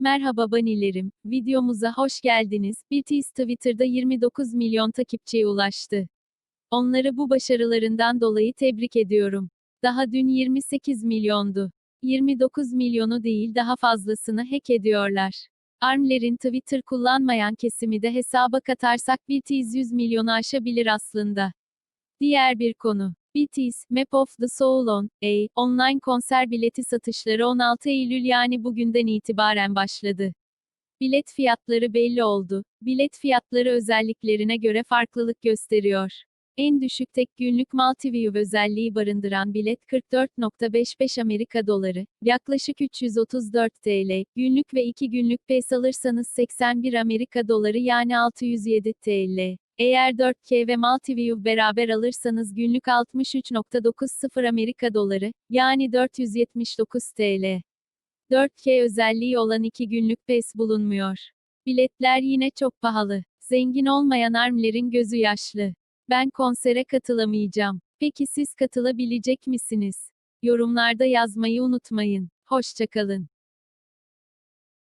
Merhaba banilerim, videomuza hoş geldiniz. BTS Twitter'da 29 milyon takipçiye ulaştı. Onları bu başarılarından dolayı tebrik ediyorum. Daha dün 28 milyondu. 29 milyonu değil daha fazlasını hack ediyorlar. ARM'lerin Twitter kullanmayan kesimi de hesaba katarsak BTS 100 milyonu aşabilir aslında. Diğer bir konu. BTS, Map of the Soul on, A, online konser bileti satışları 16 Eylül yani bugünden itibaren başladı. Bilet fiyatları belli oldu. Bilet fiyatları özelliklerine göre farklılık gösteriyor. En düşük tek günlük multi-view özelliği barındıran bilet 44.55 Amerika doları, yaklaşık 334 TL, günlük ve 2 günlük PES alırsanız 81 Amerika doları yani 607 TL. Eğer 4K ve Multiview beraber alırsanız günlük 63.90 Amerika doları, yani 479 TL. 4K özelliği olan 2 günlük PES bulunmuyor. Biletler yine çok pahalı. Zengin olmayan armlerin gözü yaşlı. Ben konsere katılamayacağım. Peki siz katılabilecek misiniz? Yorumlarda yazmayı unutmayın. Hoşçakalın.